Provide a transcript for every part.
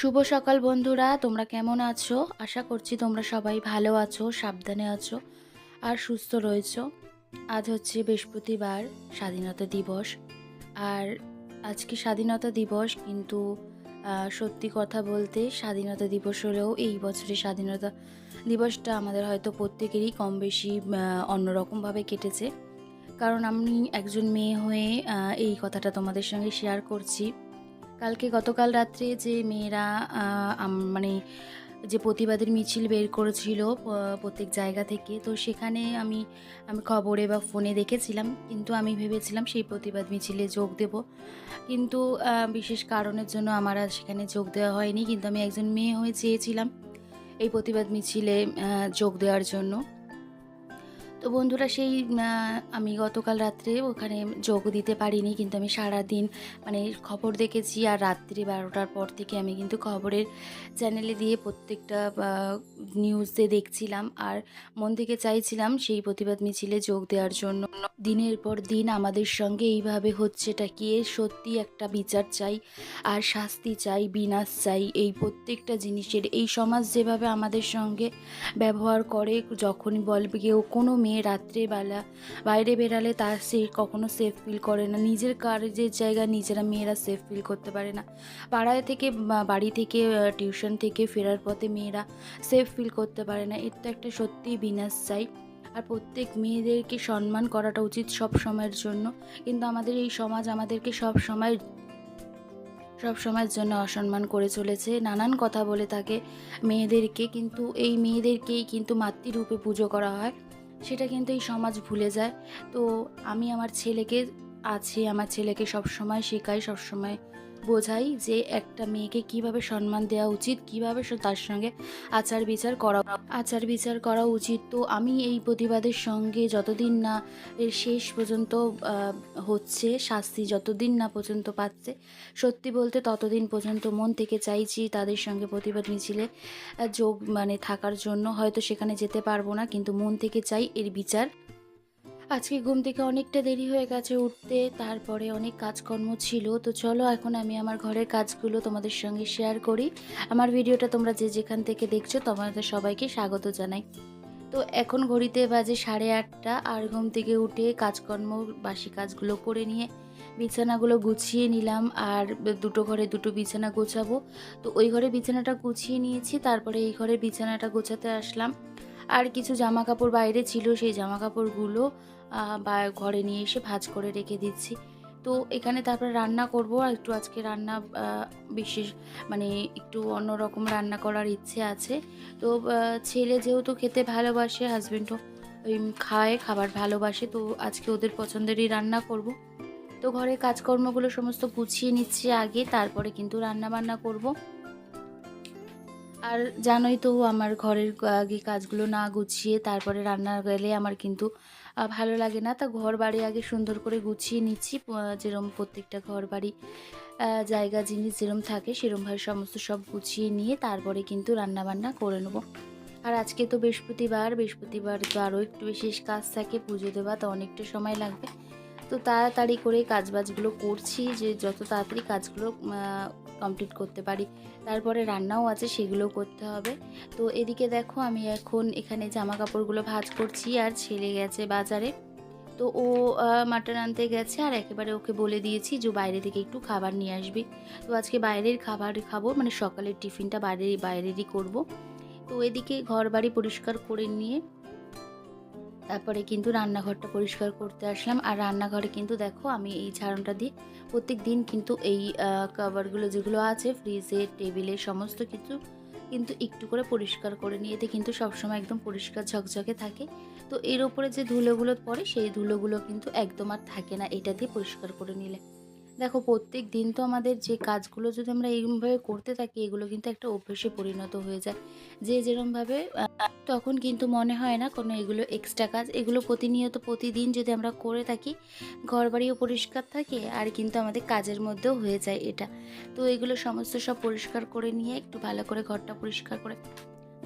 শুভ সকাল বন্ধুরা, তোমরা কেমন আছো? আশা করছি তোমরা সবাই ভালো আছো, সাবধানে আছো আর সুস্থ রয়েছো। আজ হচ্ছে বৃহস্পতিবার, স্বাধীনতা দিবস। আর আজকে স্বাধীনতা দিবস, কিন্তু সত্যি কথা বলতে স্বাধীনতা দিবস হলেও এই বছরের স্বাধীনতা দিবসটা আমাদের হয়তো প্রত্যেকেরই কম বেশি অন্যরকমভাবে কেটেছে। কারণ আমি একজন মেয়ে হয়ে এই কথাটা তোমাদের সঙ্গে শেয়ার করছি। কালকে গতকাল রাত্রে যে মেয়েরা মানে যে প্রতিবাদের মিছিল বের করেছিল প্রত্যেক জায়গা থেকে, তো সেখানে আমি আমি খবরে বা ফোনে দেখেছিলাম, কিন্তু আমি ভেবেছিলাম সেই প্রতিবাদ মিছিলে যোগ দেব। কিন্তু বিশেষ কারণের জন্য আমার আর সেখানে যোগ দেওয়া হয়নি, কিন্তু আমি একজন মেয়ে হয়ে চেয়েছিলাম এই প্রতিবাদ মিছিলে যোগ দেওয়ার জন্য। তো বন্ধুরা সেই আমি গতকাল রাত্রে ওখানে যোগ দিতে পারিনি, কিন্তু আমি সারা দিন মানে খবর দেখেছি আর রাত্রি বারোটার পর থেকে আমি কিন্তু খবরের চ্যানেলে দিয়ে প্রত্যেকটা নিউজে দেখছিলাম। আর মন থেকে চাইছিলাম সেই প্রতিবাদ মিছিলে যোগ দেওয়ার জন্য। দিনের পর দিন আমাদের সঙ্গে এইভাবে হচ্ছেটা কি? সত্যি একটা বিচার চাই আর শাস্তি চাই, বিনাশ চাই। এই প্রত্যেকটা জিনিসের, এই সমাজ যেভাবে আমাদের সঙ্গে ব্যবহার করে যখনই বলবে কেউ কোনো মেয়ে রাত্রেবেলা বাইরে বেরালে তার সে কখনো সেফ ফিল করে না। নিজের কাজের জায়গায় নিজেরা মেয়েরা সেফ ফিল করতে পারে না। পাড়ায় থেকে বাড়ি থেকে টিউশন থেকে ফেরার পথে মেয়েরা সেফ ফিল করতে পারে না। এর তো একটা সত্যিই বিনাশ চাই। আর প্রত্যেক মেয়েদেরকে সম্মান করাটা উচিত সব সময়ের জন্য। কিন্তু আমাদের এই সমাজ আমাদেরকে সব সময়, সব সময়ের জন্য অসম্মান করে চলেছে। নানান কথা বলে থাকে মেয়েদেরকে, কিন্তু এই মেয়েদেরকেই কিন্তু মাতৃরূপে পুজো করা হয়। সেটা কিন্তু এই সমাজ ভুলে যায়। তো আমি আমার ছেলেকে আছে, আমার ছেলেকে সব সময় শেখাই সব সময় বোঝাই যে একটা মেয়েকে কীভাবে সম্মান দেওয়া উচিত, কীভাবে তার সঙ্গে আচার বিচার করা আচার বিচার করা উচিত। তো আমি এই প্রতিবাদের সঙ্গে যতদিন না এর শেষ পর্যন্ত হচ্ছে, শাস্তি যতদিন না পর্যন্ত পাচ্ছে, সত্যি বলতে ততদিন পর্যন্ত মন থেকে চাইছি তাদের সঙ্গে প্রতিবাদ মিছিলে যোগ মানে থাকার জন্য। হয়তো সেখানে যেতে পারব না, কিন্তু মন থেকে চাই এর বিচার আজকে ঘুম থেকে অনেকটা দেরি হয়ে গেছে উঠতে, তারপরে অনেক কাজকর্ম ছিল। তো চলো, এখন আমি আমার ঘরের কাজগুলো তোমাদের সঙ্গে শেয়ার করি। আমার ভিডিওটা তোমরা যে যেখান থেকে দেখছ, তোমাদের সবাইকে স্বাগত জানাই। তো এখন ঘড়িতে বাজে সাড়ে আটটা, আর ঘুম থেকে উঠে কাজকর্ম, বাসি কাজগুলো করে নিয়ে বিছানাগুলো গুছিয়ে নিলাম, আর দুটো ঘরে দুটো বিছানা গোছাবো। তো ওই ঘরে বিছানাটা গুছিয়ে নিয়েছি, তারপরে এই ঘরে বিছানাটা গোছাতে আসলাম। আর কিছু জামা কাপড় বাইরে ছিল, সেই জামা কাপড়গুলো বা ঘরে নিয়ে এসে ভাজ করে রেখে দিচ্ছি। তো এখানে তারপরে রান্না করব, আর একটু আজকে রান্না বিশেষ মানে একটু অন্যরকম রান্না করার ইচ্ছে আছে। তো ছেলে যেহেতু খেতে ভালোবাসে হাজব্যান্ডও খায়, খাবার ভালোবাসে, তো আজকে ওদের পছন্দেরই রান্না করব। তো ঘরে কাজকর্মগুলো সমস্ত গুছিয়ে নিচ্ছি আগে, তারপরে কিন্তু রান্না বান্না করব। আর জানোই তো আমার ঘরের আগে কাজগুলো না গুছিয়ে তারপরে রান্না গেলে আমার কিন্তু ভালো লাগে না। তা ঘর বাড়ি আগে সুন্দর করে গুছিয়ে নিচ্ছি। যেরম প্রত্যেকটা ঘর বাড়ি জায়গা জিনিস যেরম থাকে সেরমভাবে সমস্ত সব গুছিয়ে নিয়ে তারপরে কিন্তু রান্না বান্না করে নেব। আর আজকে তো বৃহস্পতিবার বৃহস্পতিবার তো আরও একটু বিশেষ কাজ থাকে, পুজো দেওয়া তো অনেকটা সময় লাগবে। তো তাড়াতাড়ি করে কাজবাজগুলো করছি, যে যত তাড়াতাড়ি কাজগুলো কমপ্লিট করতে পারি। তারপরে রান্নাও আছে, সেগুলো করতে হবে। তো এদিকে দেখো, আমি এখন এখানে জামা কাপড়গুলো ভাঁজ করছি, আর ছেলে গেছে বাজারে। তো ও মাটন আনতে গেছে, আর একেবারে ওকে বলে দিয়েছি যে বাইরে থেকে একটু খাবার নিয়ে আসবি। তো আজকে বাইরের খাবার খাব মানে সকালের টিফিনটা বাইরে, বাইরেরই করব। তো এদিকে ঘর বাড়ি পরিষ্কার করে নিয়ে তারপরে কিন্তু রান্নাঘরটা পরিষ্কার করতে আসলাম। আর রান্নাঘরে কিন্তু দেখো আমি এই ঝাড়নটা দিয়ে প্রত্যেক দিন কিন্তু এই কাভারগুলো যেগুলো আছে ফ্রিজে টেবিলে সমস্ত কিছু কিন্তু একটু করে পরিষ্কার করে নিয়ে এতে কিন্তু সবসময় একদম পরিষ্কার ঝকঝকে থাকে। তো এর ওপরে যে ধুলোগুলো পড়ে, সেই ধুলোগুলো কিন্তু একদম আর থাকে না। এটা দিয়ে পরিষ্কার করে নিলে। দেখো, প্রত্যেক দিন তো আমাদের যে কাজগুলো যদি আমরা এইরকমভাবে করতে থাকি, এগুলো কিন্তু একটা অভ্যেসে পরিণত হয়ে যায়। যে যেরমভাবে তখন কিন্তু মনে হয় না কোনো এগুলো এক্সট্রা কাজ। এগুলো প্রতিনিয়ত প্রতিদিন যদি আমরা করে থাকি ঘর বাড়িও পরিষ্কার থাকে আর কিন্তু আমাদের কাজের মধ্যেও হয়ে যায় এটা। তো এগুলো সমস্ত সব পরিষ্কার করে নিয়ে, একটু ভালো করে ঘরটা পরিষ্কার করে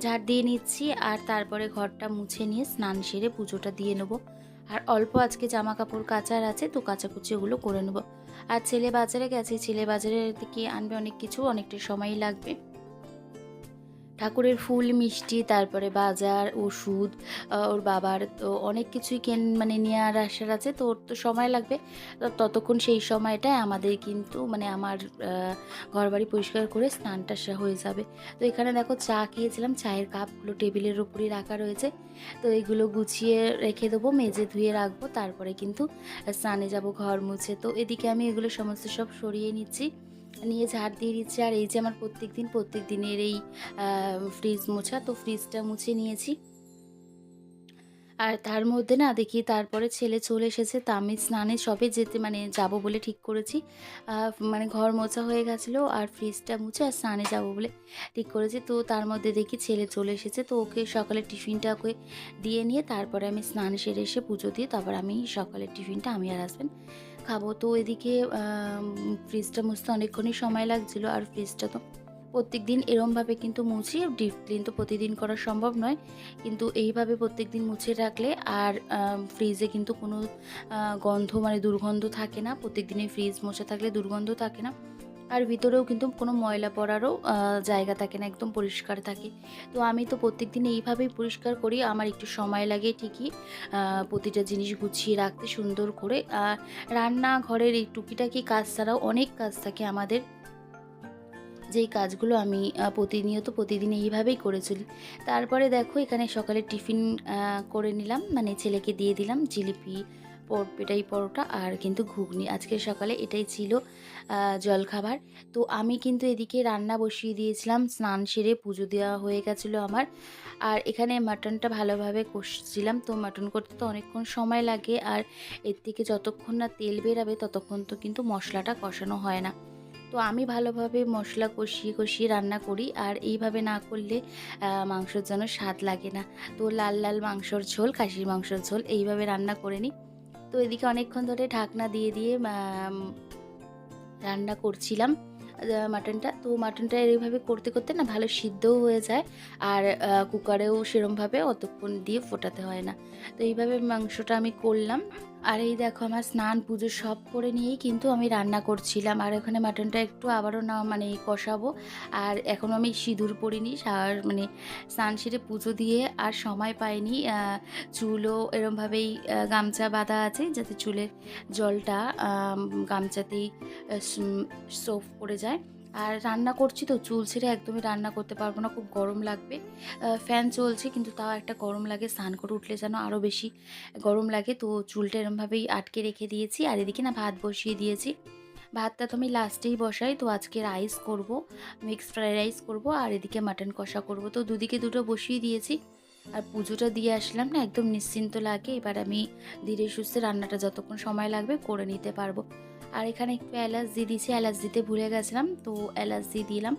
ঝাড় দিয়ে নিচ্ছি আর তারপরে ঘরটা মুছে নিয়ে স্নান সেরে পুজোটা দিয়ে নেব। আর অল্প আজকে জামা কাপড় কাচার আছে, তো কাচাকুচি ওগুলো করে নেব। আর ছেলে বাজারে গেছে, ছেলে বাজারে থেকে আনবে অনেক কিছু অনেকটা সময়ই লাগবে। ঠাকুরের ফুল, মিষ্টি, তারপরে বাজার, ওষুধ ওর বাবার তো অনেক কিছুই কেন মানে নিয়ে আর আসার আছে, তো ওর তো সময় লাগবে। ততক্ষণ সেই সময়টায় আমাদের কিন্তু মানে আমার ঘরবাড়ি পরিষ্কার করে স্নানটা হয়ে যাবে। তো এখানে দেখো চা খেয়েছিলাম, চায়ের কাপগুলো টেবিলের উপরেই রাখা রয়েছে। তো এগুলো গুছিয়ে রেখে দেবো, মেজে ধুয়ে রাখব, তারপরে কিন্তু স্নানে যাব, ঘর মুছে। তো এদিকে আমি এগুলো সমস্ত সব সরিয়ে নিচ্ছি। নিয়ে ঝাড় দিয়ে দিচ্ছি। আর এই যে আমার প্রত্যেক দিন প্রত্যেক দিনের এই ফ্রিজ মোছা, তো ফ্রিজটা মুছে নিয়েছি। আর তার মধ্যে না দেখি তারপরে ছেলে চলে এসেছে তা আমি স্নানে সবে যেতে মানে যাব বলে ঠিক করেছি। মানে ঘর মোছা হয়ে গেছিল আর ফ্রিজটা মুছে আর স্নানে যাব বলে ঠিক করেছি। তো তার মধ্যে দেখি ছেলে চলে এসেছে, তো ওকে সকালে টিফিনটা ওকে দিয়ে নিয়ে তারপরে আমি স্নান সেরে এসে পুজো দিয়ে তারপর আমি সকালের টিফিনটা আমি আর আসবেন খাব। তো এদিকে ফ্রিজটা মুছতে অনেকক্ষণই সময় লাগছিল আর ফ্রিজটা তো প্রত্যেক দিন এরমভাবে কিন্তু মুছি ডিপ ক্লিন তো প্রতিদিন করা সম্ভব নয়। কিন্তু এইভাবে প্রত্যেক দিন মুছে রাখলে আর ফ্রিজে কিন্তু কোনো গন্ধ মানে দুর্গন্ধ থাকে না। প্রত্যেক দিনে ফ্রিজ মোছা থাকলে দুর্গন্ধ থাকে না। আর ভিতরেও কিন্তু কোনো ময়লা পড়ারও জায়গা থাকে না, একদম পরিষ্কার থাকে। তো আমি তো প্রত্যেক দিন এইভাবেই পরিষ্কার করি, আমার একটু সময় লাগে ঠিকই প্রতিটা জিনিস গুছিয়ে রাখতে সুন্দর করে। আর রান্নাঘরের এই টুকিটাকি কাজ ছাড়াও অনেক কাজ থাকে আমাদের। যেই কাজগুলো আমি প্রতিনিয়ত প্রতিদিন এইভাবেই করে চলি। তারপরে দেখো এখানে সকালে টিফিন করে নিলাম। মানে ছেলেকে দিয়ে দিলাম জিলিপি পেটাই পরোটা আর কিন্তু ঘুগনি। আজকে সকালে এটাই ছিল জলখাবার। তো আমি কিন্তু এদিকে রান্না বসিয়ে দিয়েছিলাম, স্নান সেরে পুজো দেওয়া হয়ে গেছিল আমার। আর এখানে মাটনটা ভালোভাবে কষছিলাম। তো মাটন করতে তো অনেকক্ষণ সময় লাগে আর এর থেকে যতক্ষণ না তেল বেরাবে ততক্ষণ তো কিন্তু মশলাটা কষানো হয় না। তো আমি ভালোভাবে মশলা কষিয়ে কষিয়ে রান্না করি আর এইভাবে না করলে মাংসর যেন স্বাদ লাগে না। তো লাল লাল মাংসর ঝোল, খাসির মাংসর ঝোল এইভাবে রান্না করে নিই। তো এদিকে অনেকক্ষণ ধরে ঢাকনা দিয়ে দিয়ে রান্না করছিলাম মাটনটা। তো মাটনটা এইভাবে করতে করতে না ভালো সিদ্ধও হয়ে যায় আর কুকারেও সেরমভাবে অতক্ষণ দিয়ে ফোটাতে হয় না। তো এইভাবে মাংসটা আমি করলাম। আর এই দেখো আমার স্নান, পুজো সব করে নিয়েই কিন্তু আমি রান্না করছিলাম। আর ওখানে মাটনটা একটু আবারও না মানে কষাবো। আর এখনও আমি সিঁদুর পরিনি, আর মানে স্নান সেরে পুজো দিয়ে আর সময় পাইনি। চুলও এরমভাবেই গামছা বাঁধা আছে যাতে চুলের জলটা গামছাতেই সোফ পড়ে যায়। আর রান্না করছি তো, চুল ছেড়ে একদমই রান্না করতে পারব না, খুব গরম লাগবে। ফ্যান চলছে কিন্তু তাও একটা গরম লাগে, স্নান করে উঠলে যেন আরও বেশি গরম লাগে। তো চুলটা এরমভাবেই আটকে রেখে দিয়েছি, আর এদিকে না ভাত বসিয়ে দিয়েছি। ভাতটা তো আমি লাস্টেই বসাই, তো আজকে রাইস করব, মিক্সড ফ্রাইড রাইস করব, আর এদিকে মাটন কষা করব। তো দুদিকে দুটো বসিয়ে দিয়েছি, আর পুজোটা দিয়ে আসলাম না, একদম নিশ্চিন্ত লাগে, এবার আমি ধীরে সুস্থে রান্নাটা যতক্ষণ সময় লাগবে করে নিতে পারব। আর এখানে একটু দিয়ে দিয়েছি দিতে ভুলে গেছিলাম, তো দিয়ে দিলাম।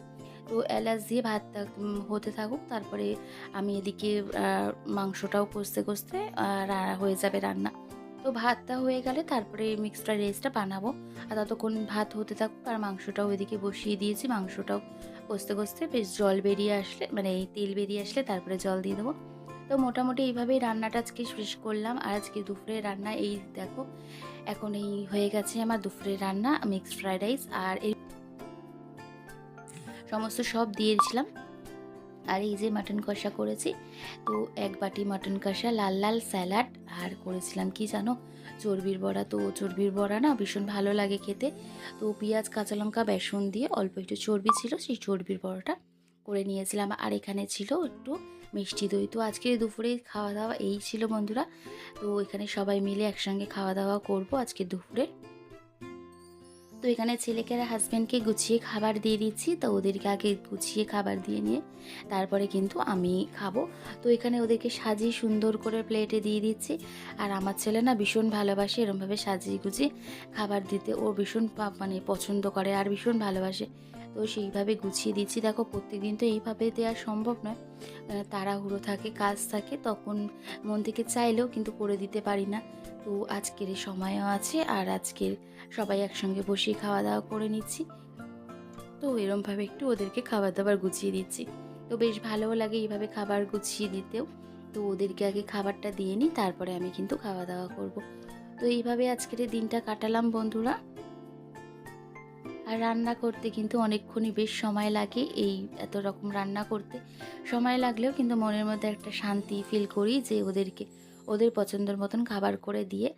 তো এলাচ দিয়ে ভাতটা হতে থাকুক, তারপরে আমি এদিকে মাংসটাও কষতে কষতে হয়ে যাবে রান্না। তো ভাতটা হয়ে গেলে তারপরে মিক্সড রাইসটা বানাবো। আর ততক্ষণ ভাত হতে থাকুক, আর মাংসটাও ওইদিকে বসিয়ে দিয়েছি, মাংসটাও কষতে কষতে বেশ জল বেরিয়ে আসলে মানে তেল বেরিয়ে আসলে তারপরে জল দিয়ে দেবো। তো মোটামুটি এইভাবেই রান্নাটা আজকে শেষ করলাম। আর আজকে দুপুরে রান্না এই দেখো, এখন এই হয়ে গেছে আমার দুপুরের রান্না মিক্সড ফ্রাইড রাইস আর এই সমস্ত সব দিয়েছিলাম। আর এই যে মাটন কষা করেছি, তো এক বাটি মাটন কষা, লাল লাল স্যালাড আর করেছিলাম কি জানো? চর্বির বড়া তো চর্বির বড়া না, ভীষণ ভালো লাগে খেতে। তো পেঁয়াজ, কাঁচা লঙ্কা, বেসন দিয়ে অল্প একটু চর্বি ছিল, সেই চর্বির বড়াটা করে নিয়েছিলাম। আর এখানে ছিল একটু মিষ্টি দই। তো আজকে দুপুরে খাওয়া দাওয়া এই ছিল বন্ধুরা। তো এখানে সবাই মিলে একসঙ্গে খাওয়া দাওয়া করব আজকে দুপুরে। তো এখানে ছেলেকে আর হাজব্যান্ডকে গুছিয়ে খাবার দিয়ে দিচ্ছি। তো ওদেরকে আগে গুছিয়ে খাবার দিয়ে নিয়ে তারপরে কিন্তু আমি খাব। তো এখানে ওদেরকে সাজিয়ে সুন্দর করে প্লেটে দিয়ে দিচ্ছি। আর আমার ছেলে না ভীষণ ভালোবাসে, এরমভাবে সাজিয়ে গুছিয়ে খাবার দিতে। ও ভীষণ মানে পছন্দ করে আর ভীষণ ভালোবাসে। তো সেইভাবে গুছিয়ে দিচ্ছি। দেখো, প্রত্যেকদিন তো এইভাবে দেওয়া সম্ভব নয়। তাড়াহুড়ো থাকে, কাজ থাকে, তখন মন থেকে চাইলেও কিন্তু করে দিতে পারি না। তো আজকের সময়ও আছে, আর আজকের সবাই একসঙ্গে বসে খাওয়া দাওয়া করে নিচ্ছি। তো এরমভাবে একটু ওদেরকে খাবার দাবার গুছিয়ে দিচ্ছি। তো বেশ ভালোও লাগে এইভাবে খাবার গুছিয়ে দিতেও। তো ওদেরকে আগে খাবারটা দিয়ে নিই, তারপরে আমি কিন্তু খাওয়া দাওয়া করব। তো এইভাবে আজকের দিনটা কাটালাম বন্ধুরা। আর রান্না করতে কিন্তু অনেকক্ষণই বেশ সময় লাগে এই এত রকম রান্না করতে। সময় লাগলেও কিন্তু মনের মধ্যে একটা শান্তি ফিল করি যে ওদেরকে, ওদের পছন্দের মতন খাবার করে দিয়ে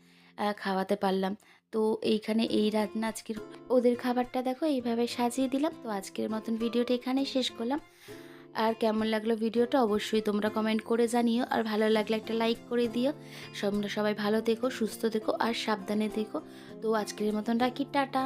খাওয়াতে পারলাম। তো এইখানে এই রান্না আজকের, ওদের খাবারটা দেখো এইভাবে সাজিয়ে দিলাম। তো আজকের মতন ভিডিওটা এখানেই শেষ করলাম। আর কেমন লাগল ভিডিওটা অবশ্যই তোমরা কমেন্ট করে জানিও। আর ভালো লাগলে একটা লাইক করে দিও। সবাই ভালো থেকো, সুস্থ থেকো, আর সাবধানে থেকো। তো আজকের মতন রাখি, টাটা।